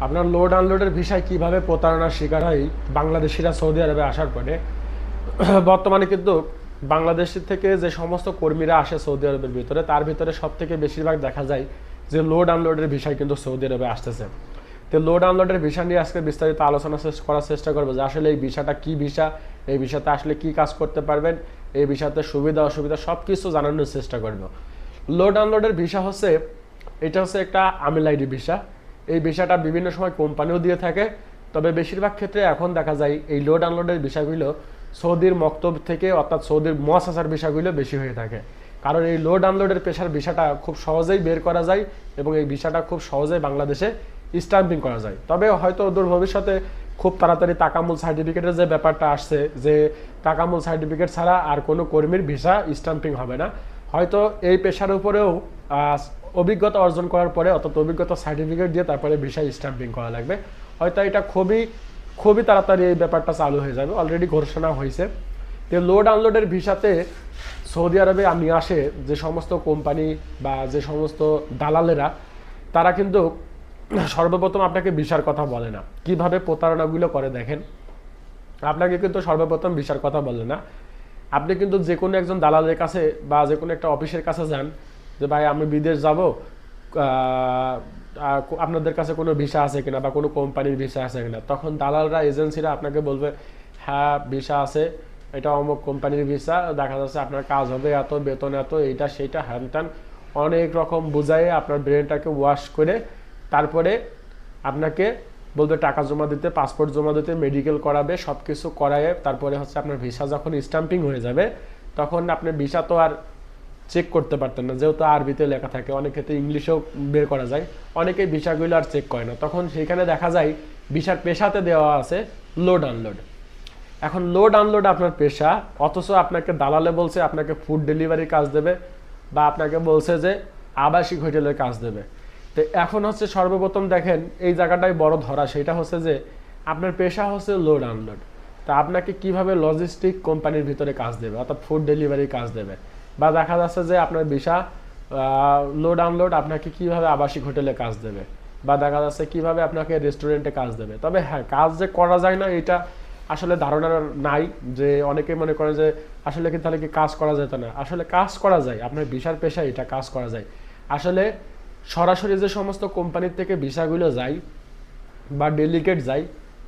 আপনার লোড আনলোডের ভিসায় কীভাবে প্রতারণার শিকার হয়, বাংলাদেশিরা সৌদি আরবে আসার পরে, বর্তমানে কিন্তু বাংলাদেশ থেকে যে সমস্ত কর্মীরা আসে সৌদি আরবের ভিতরে, তার ভিতরে সব থেকে বেশিরভাগ দেখা যায় যে লোড আনলোডের ভিসায় কিন্তু সৌদি আরবে আসতেছে। তো লোড আনলোডের ভিসা নিয়ে আজকে বিস্তারিত আলোচনা শেষ- করার চেষ্টা করব যে আসলে এই ভিসাটা কী ভিসা, এই ভিসাতে আসলে কি কাজ করতে পারবেন, এই ভিসাতে সুবিধা, অসুবিধা সব কিছু জানানোর চেষ্টা করব। লোড আনলোডের ভিসা হচ্ছে, এটা হচ্ছে একটা আমিল আইডি ভিসা। এই বিষয়টা বিভিন্ন সময় কোম্পানিও দিয়ে থাকে। তবে বেশিরভাগ ক্ষেত্রে এখন দেখা যায় এই লোড আনলোডের বিষয়গুলো সৌদির মক্তব থেকে অর্থাৎ সৌদির মহাসাসার বিষয়গুলো বেশি হয়ে থাকে। কারণ এই লোড আনলোডের পেশার বিষয়টা খুব সহজেই বের করা যায় এবং এই বিষয়টা খুব সহজেই বাংলাদেশে স্টাম্পিং করা যায়। তবে হয়তো দূর ভবিষ্যতে খুব তাড়াতাড়ি তাকামুল সার্টিফিকেটের যে ব্যাপারটা আসছে যে তাকামুল সার্টিফিকেট ছাড়া আর কোনো কর্মীর ভিসা স্টাম্পিং হবে না। হয়তো এই পেশার উপরেও অভিজ্ঞতা অর্জন করার পরে অর্থাৎ অভিজ্ঞতা সার্টিফিকেট দিয়ে তারপরে ভিসা স্টাম্পিং করা লাগবে। হয়তো এটা খুবই খুবই তাড়াতাড়ি এই ব্যাপারটা চালু হয়ে যাবে। অলরেডি ঘোষণা হয়েছে। তো লোড আনলোডের ভিসাতে সৌদি আরবে আমি আসে যে সমস্ত কোম্পানি বা যে সমস্ত দালালেরা, তারা কিন্তু সর্বপ্রথম আপনাকে ভিসার কথা বলে না। কীভাবে প্রতারণাগুলো করে দেখেন? আপনাকে কিন্তু সর্বপ্রথম ভিসার কথা বলে না। আপনি কিন্তু যে কোনো একজন দালালের কাছে বা যে কোনো একটা অফিসের কাছে যান যে ভাই, আমি বিদেশ যাব আপনাদের কাছে কোনো ভিসা আছে কিনা বা কোনো কোম্পানির ভিসা আছে কিনা? তখন দালালরা, এজেন্সিরা আপনাকে বলবে হ্যাঁ ভিসা আছে, এটা অমুক কোম্পানির ভিসা, দেখা যাচ্ছে আপনার কাজ হবে এত, বেতন এত, এইটা সেইটা, হ্যান অনেক রকম বুঝাই আপনার ব্রেনটাকে ওয়াশ করে তারপরে আপনাকে বলবে, টাকা জমা দিতে, পাসপোর্ট জমা দিতে, মেডিকেল করাবে সব কিছু করায় তারপরে হচ্ছে আপনার ভিসা যখন স্টাম্পিং হয়ে যাবে, তখন আপনি ভিসা তো আর চেক করতে পারতেন না। যেহেতু আরবিতে লেখা থাকে, অনেক ক্ষেত্রে ইংলিশেও বের করা যায়। অনেকেই ভিসাগুলো আর চেক করে না। তখন সেখানে দেখা যায় ভিসার পেশাতে দেওয়া আছে লোড আনলোড এখন লোড আনলোড আপনার পেশা, অথচ আপনাকে দালালে বলছে আপনাকে ফুড ডেলিভারি কাজ দেবে বা আপনাকে বলছে যে আবাসিক হোটেলের কাজ দেবে। তো এখন হচ্ছে সর্বপ্রথম দেখেন, এই জায়গাটাই বড় ধরা, সেটা হচ্ছে যে আপনার পেশা হচ্ছে লোড আনলোড তা আপনাকে কীভাবে লজিস্টিক কোম্পানির ভিতরে কাজ দেবে, অর্থাৎ ফুড ডেলিভারি কাজ দেবে? বা দেখা যাচ্ছে যে আপনার ভিসা লোড আনলোড আপনাকে কীভাবে আবাসিক হোটেলে কাজ দেবে? বা দেখা যাচ্ছে কীভাবে আপনাকে রেস্টুরেন্টে কাজ দেবে? তবে হ্যাঁ কাজ যে করা যায় না, এটা আসলে ধারণা নাই যে অনেকে মনে করে যে আসলে কি তাহলে কি কাজ করা যেত না। আসলে কাজ করা যায়, আপনার ভিসার পেশা এটা কাজ করা যায়। আসলে সরাসরি যে সমস্ত কোম্পানির থেকে ভিসাগুলো যায় বা ডেলিকেট যায়,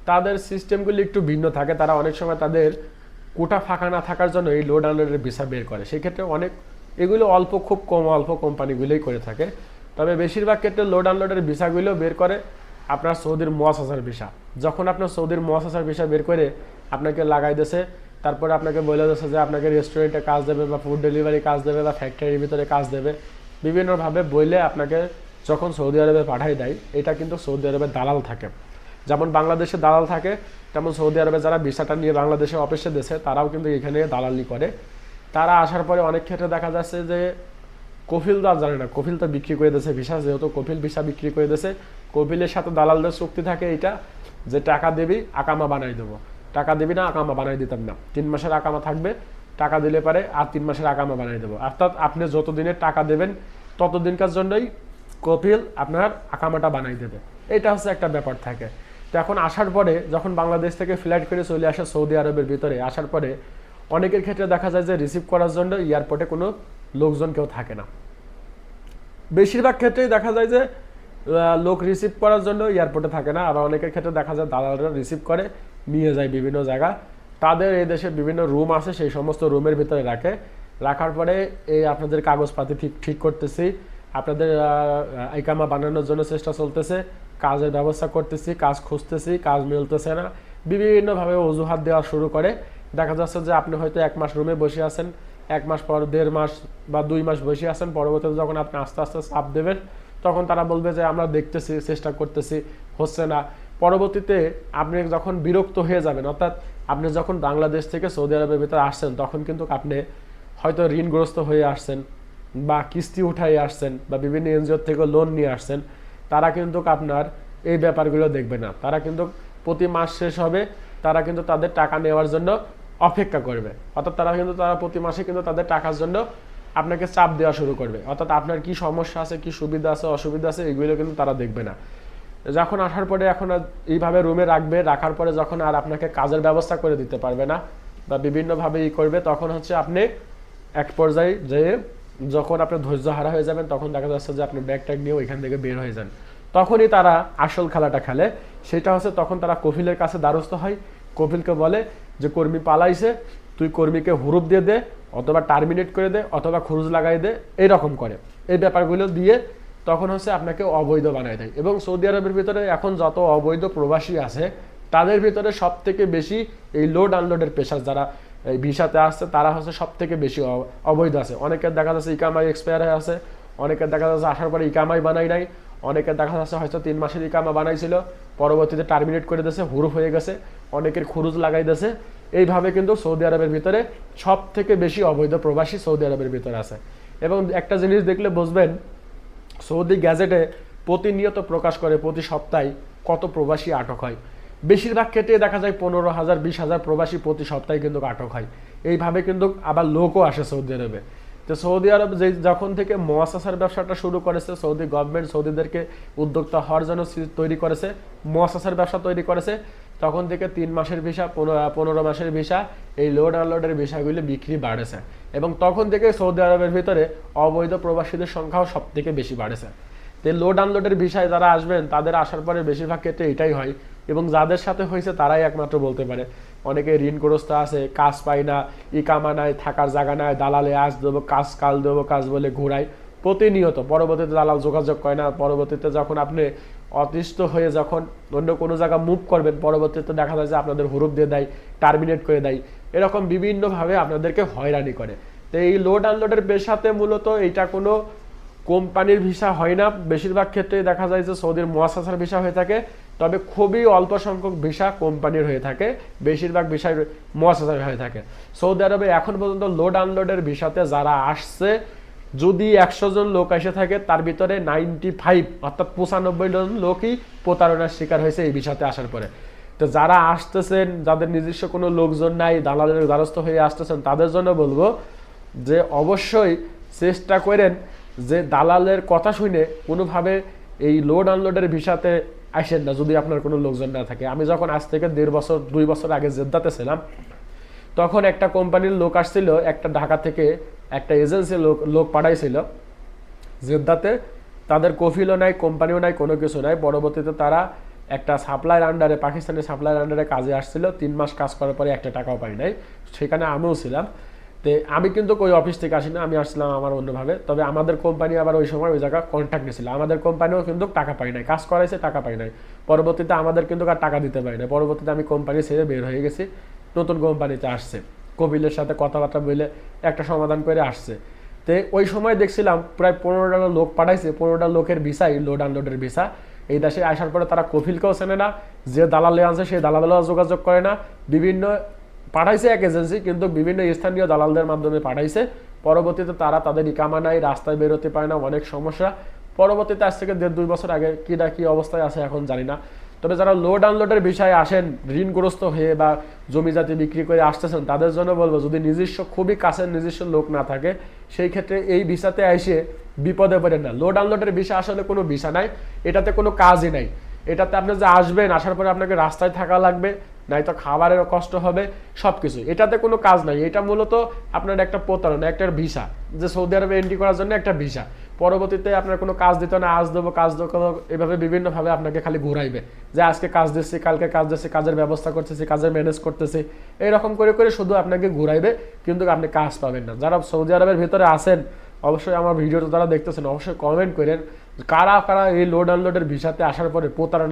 তাদের সিস্টেমগুলি একটু ভিন্ন থাকে। তারা অনেক সময় তাদের কোটা ফাঁকা না থাকার জন্য এই লোড আনলোডের ভিসা বের করে। সেক্ষেত্রে অনেক, এগুলো অল্প খুব কম, অল্প কোম্পানিগুলোই করে থাকে। তবে বেশিরভাগ ক্ষেত্রে লোড আনলোডের ভিসাগুলো বের করে আপনার সৌদির মোয়াসাসার ভিসা। যখন আপনার সৌদির মোয়াসাসার ভিসা বের করে আপনাকে লাগাই দিয়েছে, তারপরে আপনাকে বলে দিয়েছে যে আপনাকে রেস্টুরেন্টে কাজ দেবে বা ফুড ডেলিভারি কাজ দেবে বা ফ্যাক্টরির ভিতরে কাজ দেবে। বিভিন্নভাবে বইলে আপনাকে যখন সৌদি আরবে পাঠাই দেয়, এটা কিন্তু সৌদি আরবে দালাল থাকে। যেমন বাংলাদেশে দালাল থাকে, তেমন সৌদি আরবে যারা ভিসাটা নিয়ে বাংলাদেশে অফিসে দেশে তারাও কিন্তু এখানে দালালি করে। তারা আসার পরে অনেক ক্ষেত্রে দেখা যাচ্ছে যে কফিল আর জানে না, কফিল তো বিক্রি করে দিয়েছে ভিসা, যেহেতু কফিল ভিসা বিক্রি করে দিয়েছে, কফিলের সাথে দালালদের চুক্তি থাকে এটা যে টাকা দিবি, আকামা বানাই দেবো। টাকা দিবি না, আকামা বানাই দিতাম না। তিন মাসের আকামা থাকবে, টাকা দিলে পারে আর তিন মাসের আকামা বানাই দেবো। অর্থাৎ আপনি যতদিনের টাকা দেবেন, ততদিনকার জন্যই কপিল আপনার আকামাটা বানাই দেবে। এটা হচ্ছে একটা ব্যাপার থাকে। তো এখন আসার পরে যখন বাংলাদেশ থেকে ফ্লাইট করে চলে আসে সৌদি আরবের ভিতরে, আসার পরে অনেকের ক্ষেত্রে দেখা যায় যে রিসিভ করার জন্য এয়ারপোর্টে কোনো লোকজন কেউ থাকে না। বেশিরভাগ ক্ষেত্রেই দেখা যায় যে লোক রিসিভ করার জন্য এয়ারপোর্টে থাকে না আর অনেকের ক্ষেত্রে দেখা যায় দালালরা রিসিভ করে, নিয়ে যায় বিভিন্ন জায়গা। তাদের এই দেশে বিভিন্ন রুম আছে, সেই সমস্ত রুমের ভিতরে রাখে। রাখার পরে এই আপনাদের কাগজপাতি ঠিক ঠিক করতেছি। আপনাদের আইকামা বানানোর জন্য চেষ্টা চলতেছে। কাজের ব্যবস্থা করতেছি, কাজ খুঁজতেছি, কাজ মিলতেছে না। বিভিন্নভাবে অজুহাত দেওয়া শুরু করে। দেখা যাচ্ছে যে আপনি হয়তো এক মাস রুমে বসে আছেন, এক মাস পর দেড় মাস বা দুই মাস বসে আছেন, পরবর্তীতে যখন আপনি আস্তে আস্তে চাপ দেবেন, তখন তারা বলবে যে আমরা দেখতেছি, চেষ্টা করতেছি, হচ্ছে না। পরবর্তীতে আপনি যখন বিরক্ত হয়ে যাবেন, অর্থাৎ আপনি যখন বাংলাদেশ থেকে সৌদি আরবের ভিতরে আসছেন, তখন কিন্তু আপনি হয়তো ঋণগ্রস্ত হয়ে আসছেন বা কিস্তি উঠাই আসছেন বা বিভিন্ন এনজিওর থেকে লোন নিয়ে আসছেন। তারা কিন্তু আপনার এই ব্যাপারগুলো দেখবে না। তারা কিন্তু প্রতি মাস শেষ হবে, তারা কিন্তু তাদের টাকা নেওয়ার জন্য অপেক্ষা করবে। অর্থাৎ তারা কিন্তু তারা প্রতি মাসে কিন্তু তাদের টাকার জন্য আপনাকে চাপ দেওয়া শুরু করবে। অর্থাৎ আপনার কি সমস্যা আছে, কি সুবিধা আছে, অসুবিধা আছে, এগুলো কিন্তু তারা দেখবে না। যখন আসার পরে এখন এইভাবে রুমে রাখবে, রাখার পরে যখন আর আপনাকে কাজের ব্যবস্থা করে দিতে পারবে না বা বিভিন্নভাবে ই করবে, তখন হচ্ছে আপনি এক পর্যায়ে যে যখন আপনার ধৈর্য হারা হয়ে যাবেন, তখন দেখা যাচ্ছে যে আপনি ব্যাগ ট্যাগ নিয়ে ওইখান থেকে বের হয়ে যান। তখনই তারা আসল খেলাটা খেলে। সেটা হচ্ছে তখন তারা কফিলের কাছে দ্বারস্থ হয়। কফিলকে বলে যে, কর্মী পালাইছে, তুই কর্মীকে হুরুপ দিয়ে দে, অথবা টার্মিনেট করে দে, অথবা খরচ লাগাই দে। এইরকম করে। এই ব্যাপারগুলো দিয়ে তখন হচ্ছে আপনাকে অবৈধ বানায় দেয়। এবং সৌদি আরবের ভিতরে এখন যত অবৈধ প্রবাসী আছে, তাদের ভিতরে সব থেকে বেশি এই লোড আনলোডের পেশা যারা এই ভিসাতে আসছে, তারা হচ্ছে সব থেকে বেশি অবৈধ আছে। অনেকের দেখা যাচ্ছে ইকামাই এক্সপায়ার হয়ে আছে, অনেকের দেখা যাচ্ছে আসার পরে ইকামাই বানাই নাই, অনেকের দেখা যাচ্ছে হয়তো তিন মাসের ইকামা বানাইছিল, পরবর্তীতে টার্মিনেট করে দিয়েছে, হুরুফ হয়ে গেছে, অনেকের খুরুজ লাগাই দিয়েছে। এইভাবে কিন্তু সৌদি আরবের ভিতরে সব থেকে বেশি অবৈধ প্রবাসী সৌদি আরবের ভিতরে আছে। এবং একটা জিনিস দেখলে বুঝবেন, সৌদি গ্যাজেটে প্রতিনিয়ত প্রকাশ করে প্রতি সপ্তাহে কত প্রবাসী আটক হয়। বেশিরভাগ ক্ষেত্রে দেখা যায় পনেরো হাজার, বিশ হাজার প্রবাসী প্রতি সপ্তাহে কিন্তু আটক হয়। এইভাবে কিন্তু আবার লোকও আসে সৌদি আরবে। তো সৌদি আরব যে যখন থেকে মোয়াসাসার ব্যবসাটা শুরু করেছে, সৌদি গভর্নমেন্ট সৌদিদেরকে উদ্যোক্তা হওয়ার জন্য তৈরি করেছে, মোয়াসাসার ব্যবসা তৈরি করেছে, তখন থেকে তিন মাসের ভিসা পনেরো পনেরো মাসের ভিসা, এই লোড আনলোডের ভিসাগুলি বিক্রি বাড়েছে। এবং তখন থেকে সৌদি আরবের ভিতরে অবৈধ প্রবাসীদের সংখ্যাও সব থেকে বেশি বাড়েছে। তো লোড আনলোডের বিষয়ে যারা আসবেন, তাদের আসার পরে বেশিরভাগ ক্ষেত্রে এটাই হয় এবং যাদের সাথে হয়েছে তারাই একমাত্র বলতে পারে। অনেকে ঋণগ্রস্ত আছে, কাজ পায় না ইকামা নাই, থাকার জায়গা নাই, দালালে আজ দেবো, কাজ কাল দেবো, কাজ বলে ঘুরায়। প্রতিনিয়ত, পরবর্তীতে দালাল যোগাযোগ করে না, পরবর্তীতে যখন আপনি অতিষ্ঠ হয়ে যখন অন্য কোনো জায়গা মুভ করবেন, পরবর্তীতে দেখা যায় যে আপনাদের হুরুপ দিয়ে দেয় টার্মিনেট করে দেয়। এরকম বিভিন্নভাবে আপনাদেরকে হয়রানি করে। তো এই লোড আনলোডের পেশাতে মূলত এইটা কোনো কোম্পানির ভিসা হয় না। বেশিরভাগ ক্ষেত্রে দেখা যায় যে সৌদির মোয়াসাসার ভিসা হয়ে থাকে। তবে খুবই অল্প সংখ্যক ভিসা কোম্পানির হয়ে থাকে। বেশিরভাগ ভিসা মোয়াসাসার হয়ে থাকে। সৌদি আরবে এখন পর্যন্ত লোড আনলোডের ভিসাতে যারা আসছে, যদি একশো জন লোক এসে থাকে, তার ভিতরে নাইনটি ফাইভ অর্থাৎ পঁচানব্বই জন লোকই প্রতারণার শিকার হয়েছে এই ভিসাতে আসার পরে। তো যারা আসতেছেন, যাদের নিজস্ব কোনো লোকজন নাই, দালালের দ্বারস্থ হয়ে আসতেছেন, তাদের জন্য বলব যে অবশ্যই চেষ্টা করেন যে দালালের কথা শুনে কোনোভাবে এই লোড আনলোডের ভিসাতে আসেন না, যদি আপনার কোনো লোকজন না থাকে। আমি যখন আজ থেকে দেড় বছর, দুই বছর আগে জেদ্দাতে ছিলাম, তখন একটা কোম্পানির লোক আসছিল, একটা ঢাকা থেকে একটা এজেন্সি লোক লোক পাঠাইছিল। জেদ্দাতে তাদের কফিলও নাই, কোম্পানিও নাই, কোনো কিছু নাই। পরবর্তীতে তারা একটা সাপ্লাইয়ের আন্ডারে পাকিস্তানের সাপ্লাইয়ের আন্ডারে কাজে আসছিল। তিন মাস কাজ করার পরে একটা টাকাও পাই নাই। সেখানে আমিও ছিলাম। তো আমি কিন্তু ওই অফিস থেকে আসি না আমি আসছিলাম আমার অন্যভাবে তবে আমাদের কোম্পানি আবার ওই সময় ওই জায়গায় কন্ট্যাক্ট নিয়েছিল। আমাদের কোম্পানিও কিন্তু টাকা পাই নাই। কাজ করাইছে, টাকা পাই নাই। পরবর্তীতে আমাদের কিন্তু আর টাকা দিতে পারি না পরবর্তীতে আমি কোম্পানি ছেড়ে বের হয়ে গেছি। নতুন কোম্পানিতে আসছে। কপিলের সাথে কথাবার্তা বলে একটা সমাধান করে আসছে। তো ওই সময় দেখছিলাম প্রায় পনেরোটা লোক পাঠাইছে। পনেরোটা লোকের ভিসাই লোড আনলোডের ভিসা। এই দেশে আসার পরে তারা কফিলকেও চেনে না। যে দালালে আনছে সেই দালালেও যোগাযোগ করে না। বিভিন্ন পাঠাইছে এক এজেন্সি, কিন্তু বিভিন্ন স্থানীয় দালালদের মাধ্যমে পাঠাইছে। পরবর্তীতে তারা তাদের ইকামা নাই, রাস্তায় বেরোতে পারে না, অনেক সমস্যা। পরবর্তীতে আজ থেকে দেড় দুই বছর আগে কি না কি অবস্থায় আছে এখন জানি না। তবে যারা লোড আনলোডের বিষয়ে আসেন, ঋণগ্রস্ত হয়ে বা জমি জাতি বিক্রি করে আসতেছেন, তাদের জন্য বলব, যদি নিজস্ব, খুবই কাছের নিজস্ব লোক না থাকে, সেই ক্ষেত্রে এই ভিসাতে এসে বিপদে পড়েন না। লোড আনলোডের ভিসা আসলে কোনো ভিসা নাই, এটাতে কোনো কাজই নাই। এটাতে আপনি যে আসবেন, আসার পরে আপনাকে রাস্তায় থাকা লাগবে নাই তো খাবারের কষ্ট হবে সব কিছু এটাতে কোনো কাজ নাই। এটা মূলত আপনার একটা প্রতারণা, একটা ভিসা। যে সৌদি আরবে এন্ট্রি করার জন্য একটা ভিসা। পরবর্তীতে আপনার কোনো কাজ দিতে না, আজ দেবো, কাজ দেবো এভাবে বিভিন্নভাবে আপনাকে খালি ঘুরাইবে। যে আজকে কাজ দিচ্ছি, কালকে কাজ দিচ্ছি, কাজের ব্যবস্থা করতেছি কাজের ম্যানেজ করতেছি। এরকম করে করে শুধু আপনাকে ঘুরাইবে, কিন্তু আপনি কাজ পাবেন না। যারা সৌদি আরবের ভিতরে আসেন অবশ্যই আমার ভিডিওটা যারা দেখতেছেন, অবশ্যই কমেন্ট করেন, কারা কারা এই লোড আনলোডের ভিসাতে আসার পরে প্রতারণা